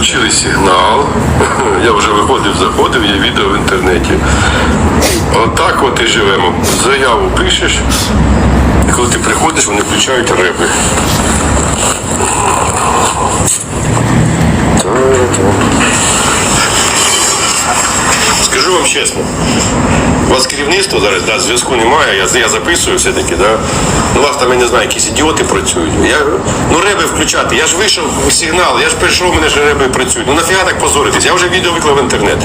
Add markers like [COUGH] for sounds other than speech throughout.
Включили сигнал. [LAUGHS] Я вже виходив, заходив, є відео в інтернеті. Отак от і живемо. Заяву пишеш, і коли ти приходиш, вони включають риби. Скажу вам чесно, у вас керівництво зараз, да, зв'язку немає, я, я записую все-таки, да. Ну, у вас там, я не знаю, якісь ідіоти працюють. Я, ну реби включати, я ж вийшов у сигнал, я ж прийшов, у мене ж реби працюють. Ну нафіга так позоритись? Я вже відео виклав в інтернет.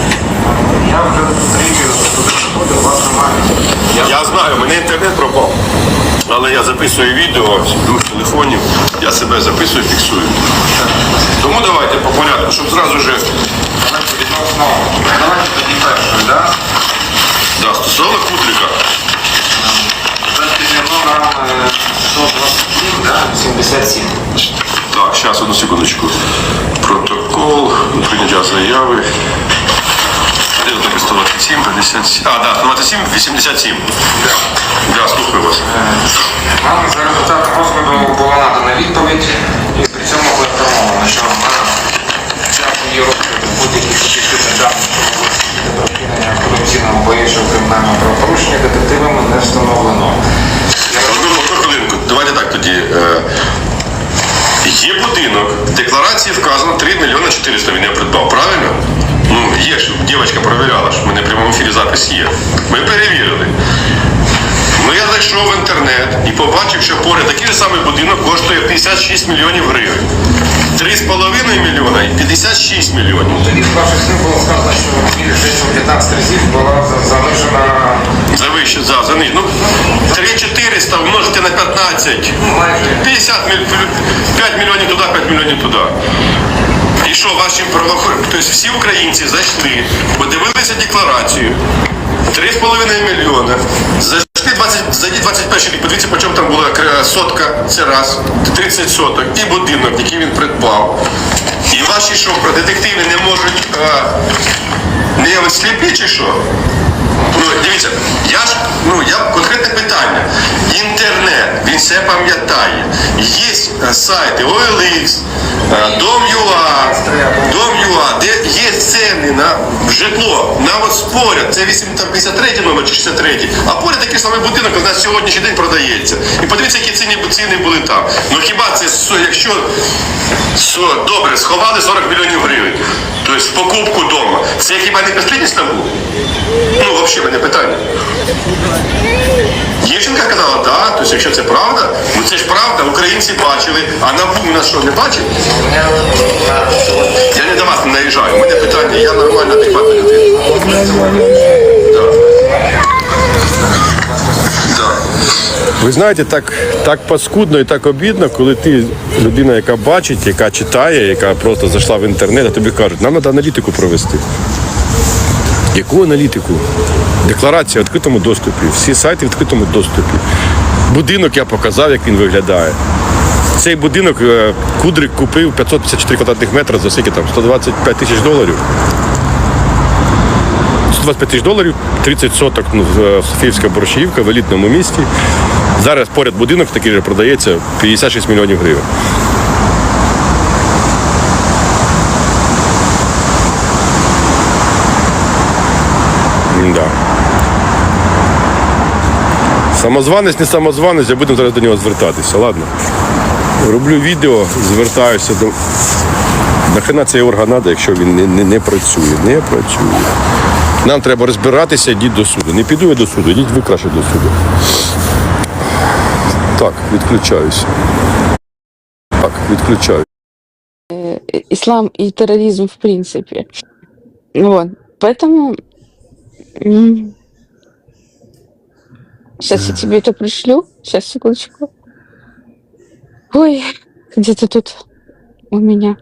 Я вже туди заходив, вас немає. Я знаю, у мене інтернет пропав. Але я записую відео з двох телефонів, я себе записую, фіксую. Тому давайте по порядку, щоб зразу же зараз одну секундочку. Протокол, прийняття заяви. 127, 57. А, да, 127, 87. Да, слухаю вас. Нам за результатом розгляду була надана відповідь і при цьому поінформовано, що на час її розгляду будь-яких об'єктивних даних, про вчинення корупційного або кримінального правопорушення детективами не встановлено. Ж, перевіряла ж, в мене в прямому ефірі запис є. Ми перевірили. Ну я зайшов в інтернет і побачив, що поряд такий же самий будинок коштує 56 мільйонів гривень. 3,5 мільйона і 56 мільйонів. Тоді в ваших слів було сказано, що у 15 разів була занижена Завище, за, за них. Ну, 3400 умножити на 15. ну, 50 міль... 5 мільйонів туди, 5 мільйонів туди. Що ваші правоохоронці, тобто всі українці зайшли, подивилися декларацію, 3,5 мільйони. Зайшли 20, зайдіть 21 рік, подивіться, по чому там була сотка, це раз, 30 соток, і будинок, який він придбав. І ваші що, про детективи не можуть а, не сліпі чи що? Ну, дивіться, я ж, ну, я конкретне питання. Він все пам'ятає. Є е, сайти OLX, Dom.ua, Dom.ua, де є ціни на житло, на от поряд, це 8, там, 53 номер чи 63, а поряд такий самий будинок у нас сьогоднішній день продається. І подивіться, які ціни, ціни були там. Ну хіба це, якщо добре, сховали 40 мільйонів гривень, тобто в покупку дома, це хіба не безплідність там була? Ну, взагалі, мене питання. Дівчинка казала, да, тобто, якщо це правда, ну це ж правда, українці бачили, а НАБУ нас що, не бачить? на. Я не до вас не наїжджаю, мене питання, я нормальна, адекватна людина. Ви знаєте, так, так паскудно і так обідно, коли ти людина, яка бачить, яка читає, яка просто зайшла в інтернет, а тобі кажуть, нам треба аналітику провести. Яку аналітику? Декларація в відкритому доступі, всі сайти в відкритому доступі. Будинок я показав, як він виглядає. Цей будинок е, Кудрик купив 554 квадратних метри за скільки там 125 тисяч доларів. 125 тисяч доларів, 30 соток ну, Софіївська борщаївка в елітному місті. Зараз поряд будинок такий же продається 56 мільйонів гривень. Да. Самозванець, не самозванець, я будемо зараз до нього звертатися, ладно? Роблю відео, звертаюся до. Нахрена цей орган треба, якщо він не, не, не працює. Не працює. Нам треба розбиратися, йдіть до суду. Не піду я до суду, йдіть ви краще до суду. Так, відключаюся. Так, відключаю. ислам и терроризм в принципе. Вот. Поэтому... Сейчас я тебе это пришлю. Сейчас, секундочку. Ой, где-то тут у меня.